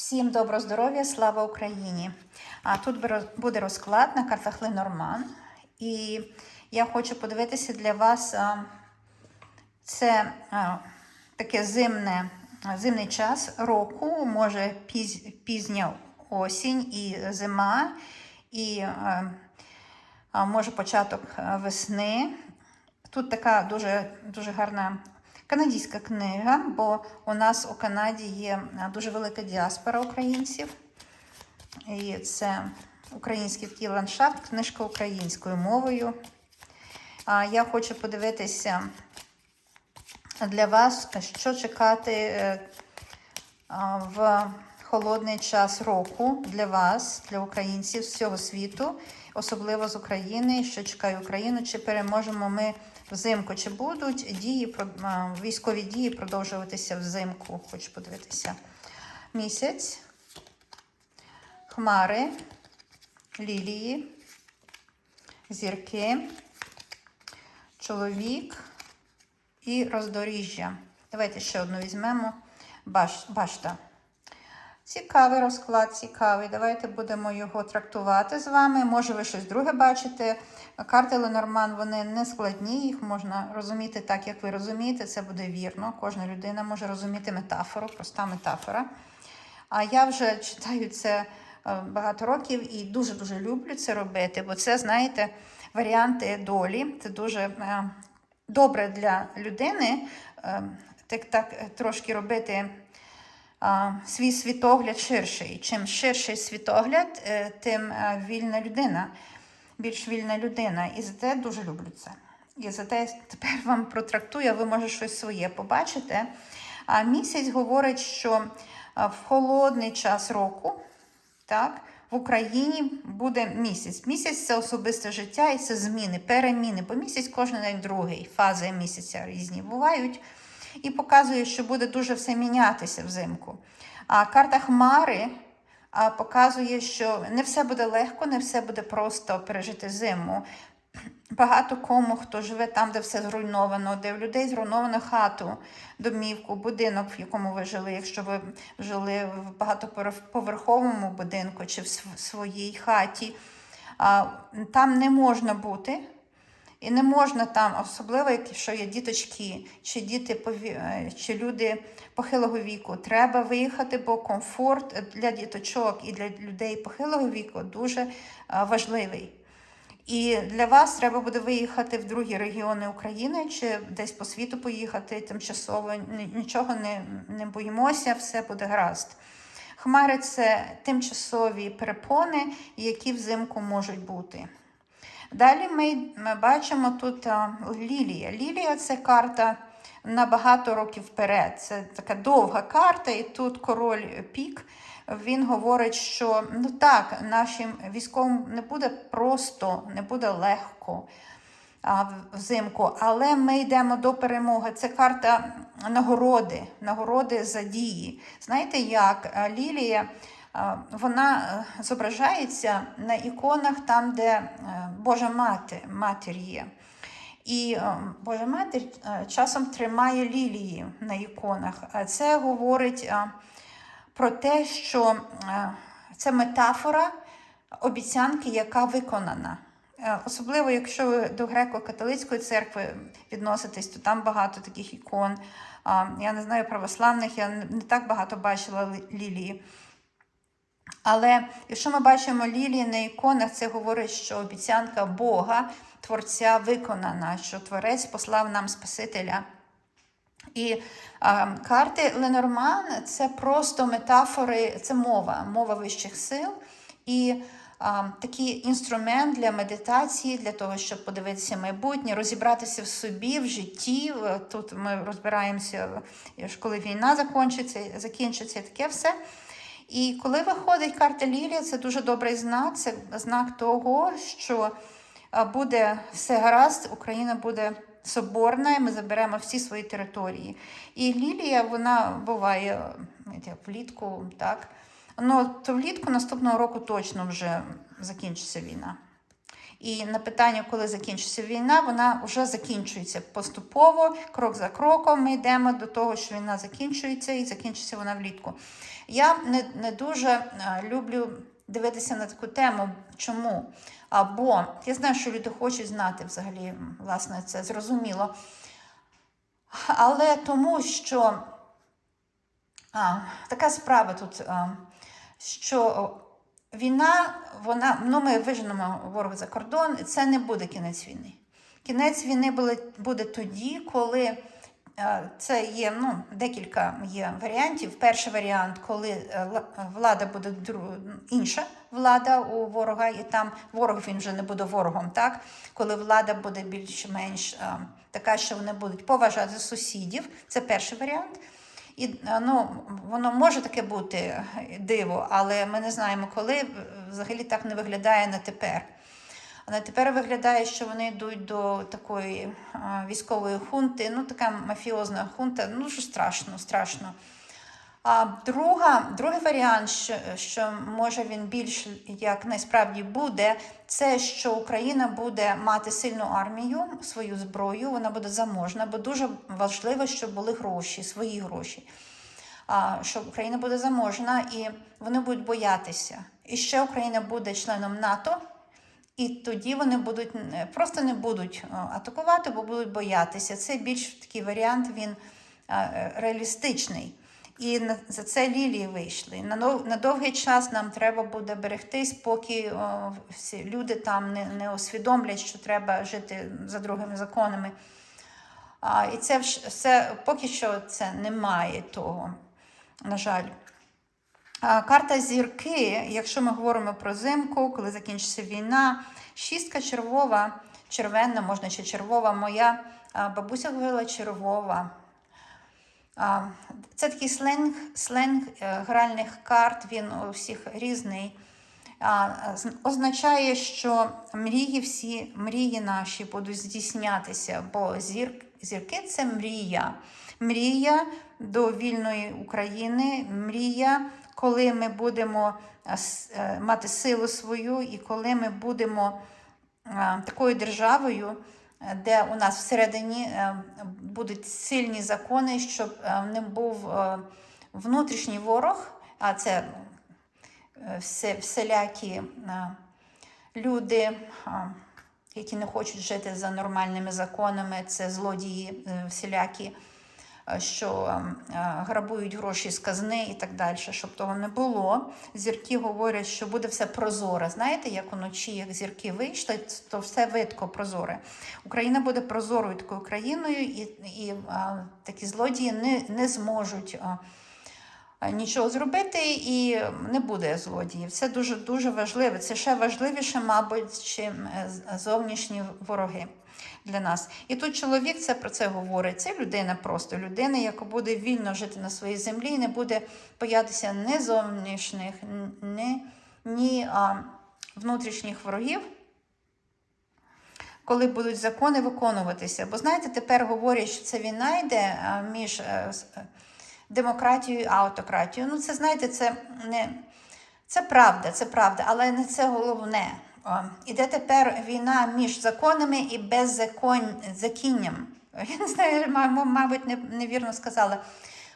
Всім доброго здоров'я, слава Україні! А тут буде розклад на картах Ленорман. І я хочу подивитися для вас це таке зимне, зимний час року, може піз, пізня осінь і зима, і може початок весни. Тут така дуже, дуже гарна канадська книга, бо у нас у Канаді є дуже велика діаспора українців. І це український такий ландшафт, книжка українською мовою. А, Я хочу подивитися для вас, що чекати е, в холодний час року для вас, для українців з всього світу, особливо з України, що чекає Україну, чи переможемо ми взимку, чи будуть дії, військові дії продовжуватися взимку. Хочу подивитися. Місяць, хмари, лілії, зірки, чоловік і роздоріжжя. Давайте ще одну візьмемо. Баш, башта. Цікавий розклад, цікавий. Давайте будемо його трактувати з вами. Може, ви щось друге бачите. Карти Ленорман вони не складні, їх можна розуміти так, як ви розумієте. Це буде вірно. Кожна людина може розуміти метафору, проста метафора. А я вже читаю це е, багато років і дуже-дуже люблю це робити, бо це, знаєте, варіанти долі. Це дуже е, добре для людини е, так, так трошки робити свій світогляд ширший. Чим ширший світогляд, е, тим е, вільна людина, більш вільна людина. І за те дуже люблю це. І за те тепер вам протрактую, ви може щось своє побачите. А місяць говорить, що в холодний час року, так, в Україні буде місяць. Місяць це особисте життя і це зміни, переміни. Бо місяць кожен день другий, фази місяця різні бувають. І показує, що буде дуже все мінятися взимку. А карта Хмари показує, що не все буде легко, не все буде просто пережити зиму. Багато кому, хто живе там, де все зруйновано, де в людей зруйновано хату, домівку, будинок, в якому ви жили, якщо ви жили в багатоповерховому будинку чи в своїй хаті, там не можна бути. І не можна там, особливо якщо є діточки, чи діти е, чи люди похилого віку. Треба виїхати, бо комфорт для діточок і для людей похилого віку дуже е, важливий. І для вас треба буде виїхати в другі регіони України чи десь по світу поїхати тимчасово. Нічого не, не боїмося, все буде гаразд. Хмари це тимчасові перепони, які взимку можуть бути. Далі ми, ми бачимо тут а, лілія. Лілія це карта на багато років вперед. Це така довга карта, і тут король пік. Він говорить, що ну так, нашим військовим не буде просто, не буде легко а, взимку, але ми йдемо до перемоги. Це карта нагороди, нагороди за дії. Знаєте, як Лілія, а, вона е, зображається на іконах там, де е, Божа мати, матір є. І е, Божа матір часом тримає лілії на іконах. Це говорить про те, що це метафора обіцянки, яка виконана. Особливо, якщо ви до греко-католицької церкви відноситесь, то там багато таких ікон. Я не знаю православних, я не так багато бачила лілії. Але якщо ми бачимо лілії на іконах, це говорить, що обіцянка Бога, Творця виконана, що Творець послав нам Спасителя. І а, карти Ленорман це просто метафори, це мова, мова вищих сил. І а, такий інструмент для медитації, для того, щоб подивитися майбутнє, розібратися в собі, в житті. Тут ми розбираємося, коли війна закінчиться, закінчиться таке все. І коли виходить карта Лілія, це дуже добрий знак. Це знак того, що буде все гаразд, Україна буде соборна, і ми заберемо всі свої території. І Лілія, вона буває знаєте, влітку, так. Ну, то влітку наступного року точно вже закінчиться війна. І на питання, коли закінчиться війна, вона вже закінчується поступово, крок за кроком. Ми йдемо до того, що війна закінчується, і закінчиться вона влітку. Я не, не дуже е, люблю дивитися на таку тему. Чому? Або я знаю, що люди хочуть знати взагалі, власне, це зрозуміло. Але тому, що а, така справа тут, а, що війна, вона, ну ми виженемо ворога за кордон, і це не буде кінець війни. Кінець війни буде, тоді, коли е, це є ну, декілька є варіантів. Перший варіант, коли е, влада буде інша влада у ворога, і там ворог він вже не буде ворогом, так? Коли влада буде більш-менш е, така, що вони будуть поважати сусідів, це перший варіант. І е, ну, воно може таке бути е, диво, але ми не знаємо, коли е, взагалі так не виглядає на тепер. А на тепер виглядає, що вони йдуть до такої військової хунти, ну така мафіозна хунта, ну що страшно, страшно. А друга, другий варіант, що, що може він більш як насправді буде, це що Україна буде мати сильну армію, свою зброю, вона буде заможна, бо дуже важливо, щоб були гроші, свої гроші. А, що Україна буде заможна і вони будуть боятися. І ще Україна буде членом НАТО, і тоді вони будуть е, просто не будуть е, атакувати, бо будуть боятися. Це більш такий варіант, він е, реалістичний. І за це лілії вийшли. На, довгий час нам треба буде берегтись, поки о, всі люди там не, не усвідомлять, що треба жити за другими законами. А, і це все поки що це немає того, на жаль. А, Карта зірки, якщо ми говоримо про зимку, коли закінчиться війна, шістка червова, червена, можна ще червова. Моя бабуся говорила червова. Це такий сленг, сленг е, гральних карт, він у всіх різний. Означає, що мрії всі, мрії наші будуть здійснятися, бо зір, зірки це мрія. Мрія до вільної України, мрія, коли ми будемо е, е, мати силу свою і коли ми будемо такою державою, де у нас всередині е, будуть сильні закони, щоб е, не був е, внутрішній ворог, а це всілякі люди, які не хочуть жити за нормальними законами, це злодії всілякі, що е, грабують гроші з казни і так далі, щоб того не було. Зірки говорять, що буде все прозоре. Знаєте, як уночі, як зірки вийшли, то все видко прозоре. Україна буде прозорою такою країною, і, і а, такі злодії не, не зможуть. А, Нічого зробити і не буде злодіїв. Це дуже дуже важливо. Це ще важливіше, мабуть, чим е, зовнішні вороги для нас. І тут чоловік це про це говорить. Це людина просто людина, яка буде вільно жити на своїй землі, і не буде боятися ні зовнішніх, ні, ні а, внутрішніх ворогів коли будуть закони виконуватися. Бо знаєте, тепер говорять, що це війна йде між е, і автократією. Ну, це знаєте, це не це правда, це правда, але не це головне. О, Іде тепер війна між законами і беззаконням. Я не знаю, ма- ма- мабуть, невірно сказала.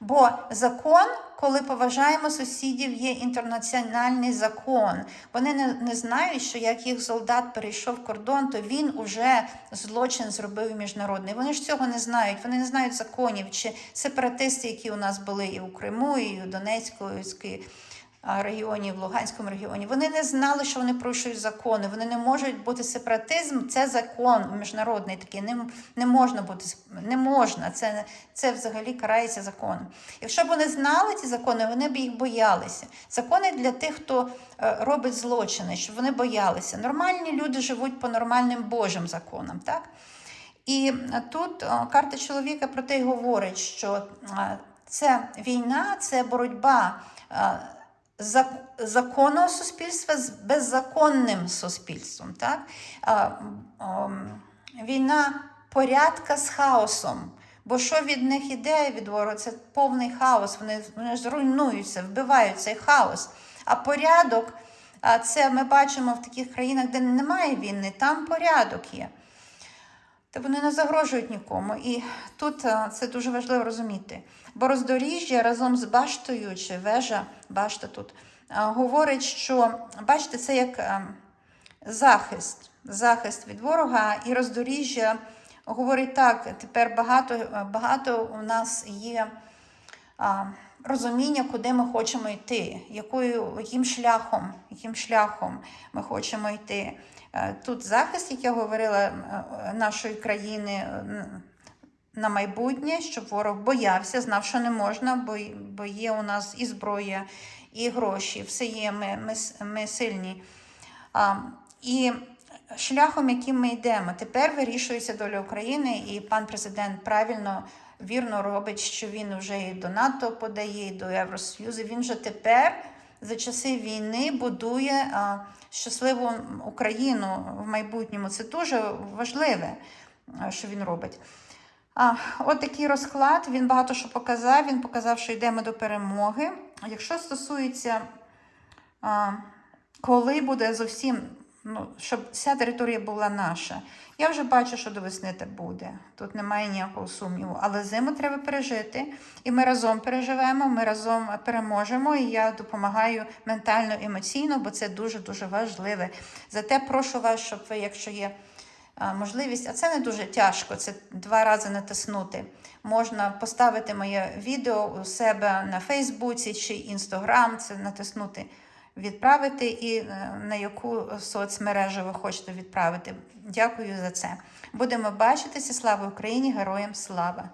Бо закон, коли поважаємо сусідів, є інтернаціональний закон. Вони не, не знають, що як їх солдат перейшов кордон, то він уже злочин зробив міжнародний. Вони ж цього не знають. Вони не знають законів чи сепаратисти, які у нас були і у Криму, і у Донецької а, регіоні, в Луганському регіоні. Вони не знали, що вони порушують закони. Вони не можуть бути сепаратизм. Це закон міжнародний такий. Не, не можна бути не можна. Це, це взагалі карається законом. Якщо б вони знали ці закони, вони б їх боялися. Закони для тих, хто е, робить злочини, щоб вони боялися. Нормальні люди живуть по нормальним Божим законам, так? І е, тут е, карта чоловіка про те й говорить, що це війна, це боротьба законного суспільства з беззаконним суспільством. Так? Війна порядка з хаосом. Бо що від них іде від ворога? Це повний хаос. Вони, вони ж руйнуються, вбиваються хаос. А порядок це ми бачимо в таких країнах, де немає війни, там порядок є. Та вони не загрожують нікому. І тут це дуже важливо розуміти. Бо роздоріжжя разом з баштою чи вежа, башта тут, говорить, що бачите, це як захист, захист від ворога, і роздоріжжя говорить так: тепер багато, багато у нас є розуміння, куди ми хочемо йти, якою, яким шляхом, яким шляхом ми хочемо йти. Е, Тут захист, як я говорила, е, нашої країни е, на майбутнє, щоб ворог боявся, знав, що не можна, бо є у нас і зброя, і гроші, все є, ми, ми, ми сильні. А, і шляхом, яким ми йдемо, тепер вирішується доля України, і пан президент правильно, вірно робить, що він вже і до НАТО подає, і до Євросоюзу. Він вже тепер за часи війни будує щасливу Україну в майбутньому. Це дуже важливе, що він робить. А, от такий розклад. Він багато що показав. Він показав, що йдемо до перемоги. Якщо стосується, а, коли буде зовсім, ну, щоб вся територія була наша, я вже бачу, що до весни це буде. Тут немає ніякого сумніву. Але зиму треба пережити. І ми разом переживемо, ми разом переможемо. І я допомагаю ментально, емоційно, бо це дуже-дуже важливе. Зате прошу вас, щоб ви, якщо є можливість, а це не дуже тяжко, це два рази натиснути. Можна поставити моє відео у себе на Фейсбуці чи Інстаграм, це натиснути відправити і е, на яку соцмережу ви хочете відправити. Дякую за це. Будемо бачитися. Слава Україні! Героям слава!